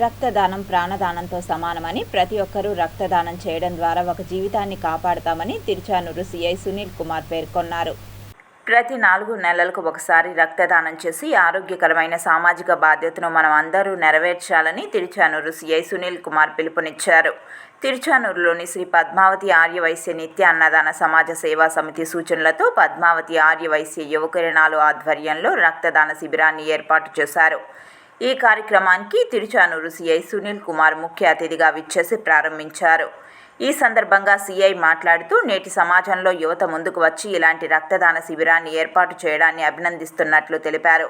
రక్తదానం ప్రాణదానంతో సమానమని ప్రతి ఒక్కరూ రక్తదానం చేయడం ద్వారా ఒక జీవితాన్ని కాపాడతామని తిరుచానూరు సిఐ సునీల్ కుమార్ పేర్కొన్నారు. ప్రతి నాలుగు నెలలకు ఒకసారి రక్తదానం చేసి ఆరోగ్యకరమైన సామాజిక బాధ్యతను మనం అందరూ నెరవేర్చాలని తిరుచానూరు సిఐ సునీల్ కుమార్ పిలుపునిచ్చారు. తిరుచానూరులోని శ్రీ పద్మావతి ఆర్యవైశ్య నిత్య అన్నదాన సమాజ సేవా సమితి సూచనలతో పద్మావతి ఆర్యవైశ్య యువకిరణాలు ఆధ్వర్యంలో రక్తదాన శిబిరాన్ని ఏర్పాటు చేశారు. ఈ కార్యక్రమానికి తిరుచానూరు సిఐ సునీల్ కుమార్ ముఖ్య అతిథిగా విచ్చేసి ప్రారంభించారు. ఈ సందర్భంగా సీఐ మాట్లాడుతూ నేటి సమాజంలో యువత ముందుకు వచ్చి ఇలాంటి రక్తదాన శిబిరాన్ని ఏర్పాటు చేయడాన్ని అభినందిస్తున్నట్లు తెలిపారు.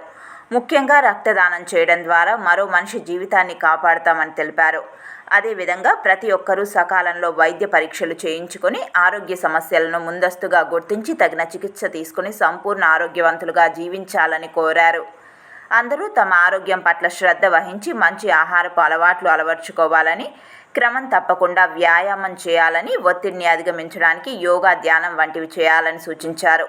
ముఖ్యంగా రక్తదానం చేయడం ద్వారా మరో మనిషి జీవితాన్ని కాపాడతామని తెలిపారు. అదేవిధంగా ప్రతి ఒక్కరూ సకాలంలో వైద్య పరీక్షలు చేయించుకొని ఆరోగ్య సమస్యలను ముందస్తుగా గుర్తించి తగిన చికిత్స తీసుకుని సంపూర్ణ ఆరోగ్యవంతులుగా జీవించాలని కోరారు. అందరూ తమ ఆరోగ్యం పట్ల శ్రద్ధ వహించి మంచి ఆహారపు అలవాట్లు అలవర్చుకోవాలని క్రమం తప్పకుండా వ్యాయామం చేయాలని ఒత్తిడిని అధిగమించడానికి యోగా ధ్యానం వంటివి చేయాలని సూచించారు.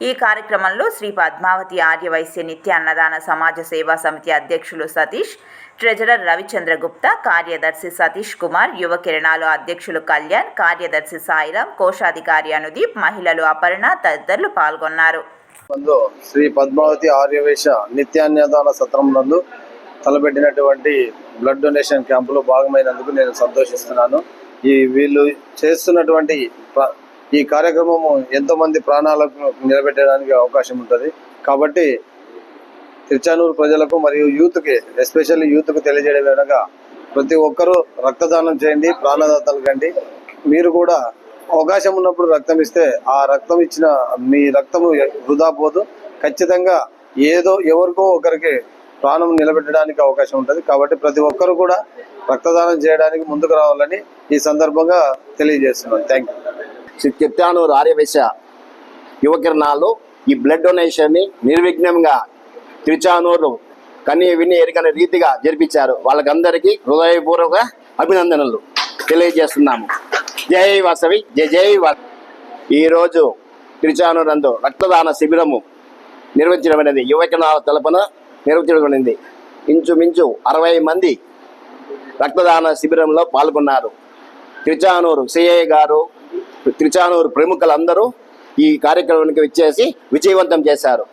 ఈ కార్యక్రమంలో శ్రీ పద్మావతి ఆర్యవైశ్య నిత్య అన్నదాన సమాజ సేవా సమితి అధ్యక్షులు సతీష్ ట్రెజరర్ రవిచంద్ర గుప్తా కార్యదర్శి సతీష్ కుమార్ యువ కిరణాలు అధ్యక్షులు కళ్యాణ్ కార్యదర్శి సాయిరాం కోశాధికారి అనుదీప్ మహిళలు అపర్ణ తదితరులు పాల్గొన్నారు. నందు శ్రీ పద్మావతి ఆర్యవేశ నిత్యాన్యదాన సత్రం నందు తలపెట్టినటువంటి బ్లడ్ డొనేషన్ క్యాంపులో భాగమైనందుకు నేను సంతోషిస్తున్నాను. ఈ వీళ్ళు చేస్తున్నటువంటి ఈ కార్యక్రమము ఎంతో మంది ప్రాణాలకు నిలబెట్టడానికి అవకాశం ఉంటుంది. కాబట్టి తిరుచానూరు ప్రజలకు మరియు యూత్కి ఎస్పెషల్లీ యూత్కు తెలియజేయడం అనగా ప్రతి ఒక్కరూ రక్తదానం చేయండి ప్రాణదాతలు కండి. మీరు కూడా అవకాశం ఉన్నప్పుడు రక్తం ఇస్తే ఆ రక్తం ఇచ్చిన మీ రక్తము వృధా పోదు. ఖచ్చితంగా ఏదో ఎవరికో ఒకరికి ప్రాణం నిలబెట్టడానికి అవకాశం ఉంటుంది. కాబట్టి ప్రతి ఒక్కరు కూడా రక్తదానం చేయడానికి ముందుకు రావాలని ఈ సందర్భంగా తెలియజేస్తున్నాను. థ్యాంక్ యూ శ్రీ ఆర్యవేశ యువకిరణాలు ఈ బ్లడ్ డొనేషన్ని నిర్విఘ్నంగా తిరుచానూరు కన్నీ విని ఎరిగిన రీతిగా జరిపించారు. వాళ్ళకందరికీ హృదయపూర్వక అభినందనలు. తెలియజేస్తున్నాము. జై వాసవి జయ జై ఈరోజు తిరుచానూరు రక్తదాన శిబిరము నిర్వహించడమైనది యువకిరణాల తలపున నిర్వహించడమైనది ఇంచుమించు అరవై మంది రక్తదాన శిబిరంలో పాల్గొన్నారు. తిరుచానూరు సిఐ గారు తిరుచానూరు ప్రముఖులందరూ ఈ కార్యక్రమానికి విచ్చేసి విజయవంతం చేశారు.